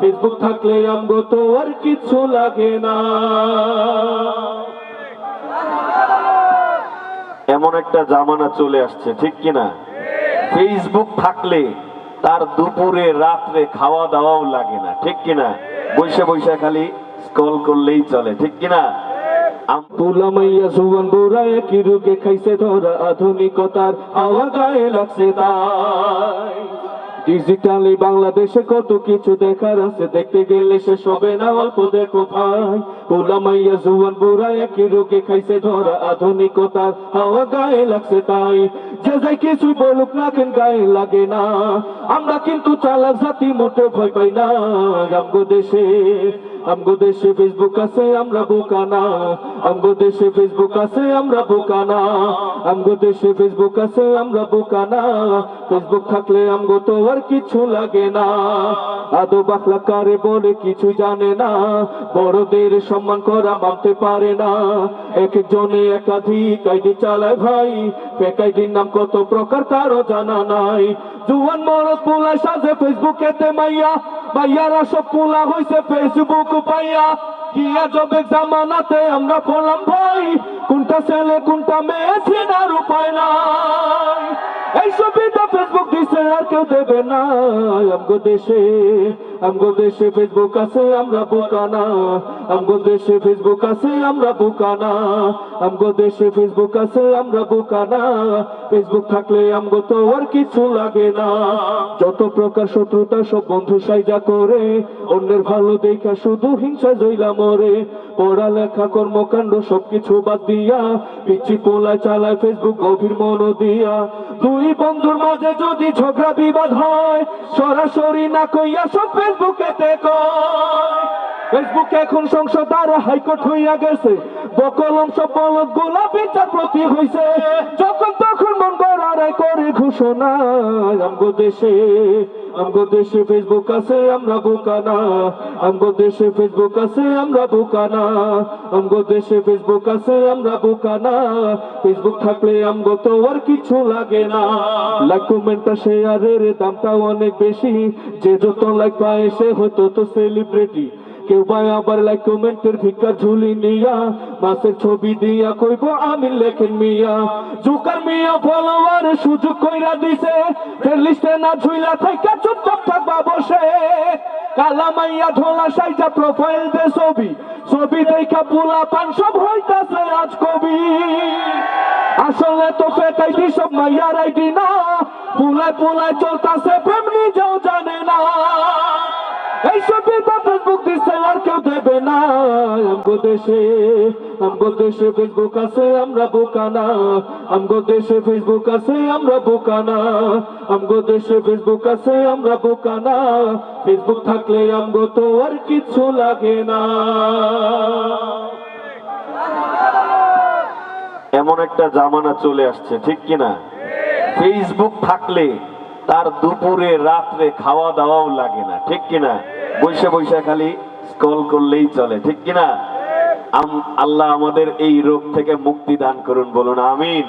Facebook থাকলে আমগো তো আর কিছু লাগে না। এমন একটা জামানা চলে আসছে, ঠিক কিনা? ফেসবুক থাকলে তার দুপুরে, রাত্রে খাওয়া দাওয়াও লাগে না, ঠিক কিনা? বৈশা বৈশা খালি স্কল করলেই চলে, ঠিক কিনা? খাইছে ধরা আধুনিকতার হাওয়া গায়ে লাগছে তাই। ডিজিটালি বাংলাদেশে কত কিছু দেখার আছে, দেখতে গেলে সে হবে না অল্প দেখো ভাই। তুলা মাইয়া জুয়ান বুড়া একই রোগে খাইছে ধরা আধুনিকতার হাওয়া গায়ে লাগছে তাই যে যাই কিছু বলুক না কেন গায়ে লাগে না আমরা কিন্তু চালাক জাতি মোটে ভয় পাই না দেশে দেশে ফেসবুক আছে আমরা বোকানা আমগো দেশে ফেসবুক আছে আমরা আমগো দেশে ফেসবুক আছে আমরা ফেসবুক থাকলে আমগো তো আর কিছু লাগে না আদো বাকলা কারে বলে কিছু জানে না বড়দের সম্মান করা মানতে পারে না। এক একজনে একাধিক আইডি চালায় ভাই ফেক আইডির নাম কত প্রকার তারও জানা নাই। জুয়ান মরদ পোলা সাজে ফেসবুকেতে মাইয়া, মাইয়ারা সব পোলা হইছে ফেসবুক পাইয়া। কিয়া জবে জামানাতে আমরা পড়লাম ভাই, কোনটা ছেলে, কোনটা মেয়ে, চেনার উপায় নাই। এই সুবিধা আর কেউ দেবে না। আমগো দেশে আমগো দেশে ফেসবুক আছে, আমরা বোকানা। আমগো দেশে ফেসবুক আছে, আমরা বোকানা। আমগো দেশে ফেসবুক আছে, আমরা বোকানা। ফেসবুক থাকলে আমগো তো আর কিছু লাগে না। যত প্রকার শত্রুতা, সব বন্ধু সাইজা করে, অন্যের ভালো দেখা শুধু হিংসা জইলা মরে। পড়ালেখা, কর্মকাণ্ড, সবকিছু বাদ দিয়া, পিচ্ছি পোলায় চালায় ফেসবুক গভীর মন দিয়া। দুই বন্ধুর মাঝে যদি ঝগড়া বিবাদ হয়, সরাসরি না কইয়া সব ফেসবুকে কয় ফেসবুকে এখন সংসদ আর হাইকোর্ট হইয়া গেছে। বকলম সব বলদ গোলা বিচার প্রতি হইছে। যখন তখন মন গড়ারাই করে ঘোষণা, আমগো দেশে আমগো দেশে ফেসবুক আছে, আমরা বোকানা। আমগো দেশে ফেসবুক আছে, আমরা বোকানা। আমগো দেশে ফেসবুক আছে, আমরা বোকানা। ফেসবুক থাকলে আমগো তো আর কিছু লাগে না। লাইক কমেন্টটা শেয়ারের দামটা অনেক বেশি। যে যত লাইক পায়, সে হতো তো সেলিব্রিটি কেউ ভাই আবার লাইক কমেন্টের ভিক্ষা ঝুলি নিয়া, মাসের ছবি দিয়া কইব, আমি লেখেন মিয়া। জুকার মিয়া ফলোয়ার সুযোগ কইরা দিছে, ফের লিস্টে না ঝুইলা থাইকা চুপচাপ থাকবা বসে। কালা মাইয়া ধোলা সাইজা প্রোফাইল দে ছবি ছবি দেখা পোলা পান সব হইতাছে আজ কবি আসলে তো আইডি সব মাইয়ার আইডি না, পুলায় পুলায় চলতাছে, প্রেম নিজেও জানে না। ফেসবুক থাকলে আমগো তো আর কিছু লাগে না। এমন একটা জামানা চলে আসছে, ঠিক কিনা? ফেসবুক থাকলে তার দুপুরে, রাত্রে খাওয়া দাওয়াও লাগে না, ঠিক কিনা বৈশে বৈশে খালি কল করলেই চলে, ঠিক কিনা আল্লাহ আমাদের এই রোগ থেকে মুক্তি দান করুন, বলুন, আমিন।